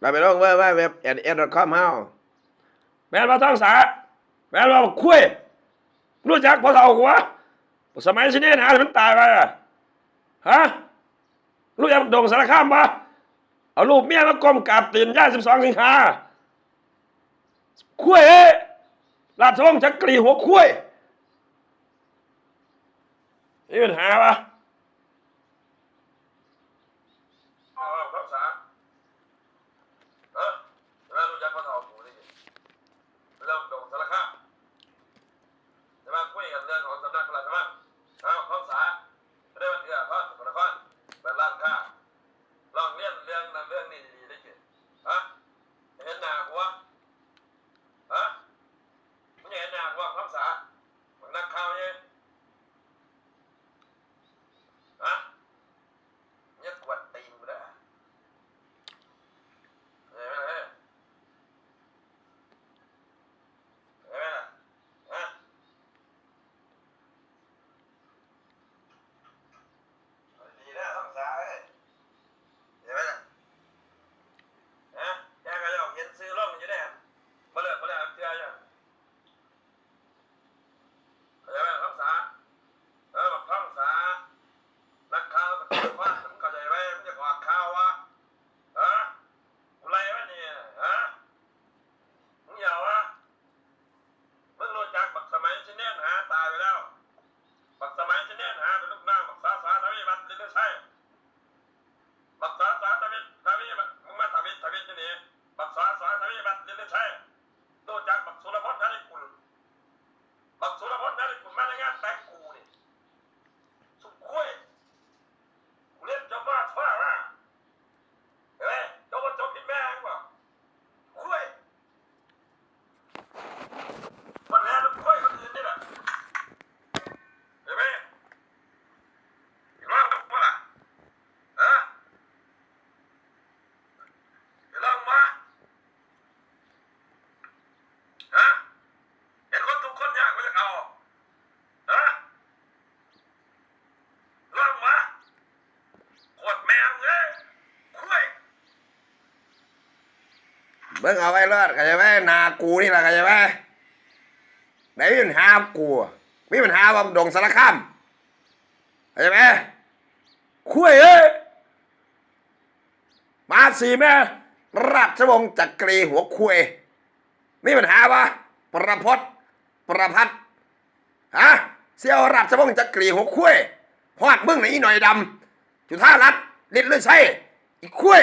เราไปลงเว็บเว็บเอ็ดเอ็ดคอมเฮาแม่นว่าท้องสาแม่นว่าคุยรู้จักพอเฒ่ากูวะสมัยสิเนี่ยนะมันตายไปอะฮะรู้จักดงสารคามปะเอารูปเมียมากลมกราบตีนย่าสิบสองสิงหาคุยเอ้ยราชวงจักรีหัวคุยนี่ปัญหาปะ เบิ่งเอาไว้รอดเข้าใจไหมนากูนี่แหละเข้าใจไหมไหนมีปัญหากูมีปัญหาว่าดงสารคามเข้าใจไหมคุยเอ้ยมาสีแม่ราชวงศ์จักรีหัวคุยมีปัญหาปะประพศประพัดฮะเสี่ยวราชวงศ์จักรีหัวคุยพอดมึงไหนหน่อยดำจุธารัตน์ฤทธิ์เลือดใช่อีกคุย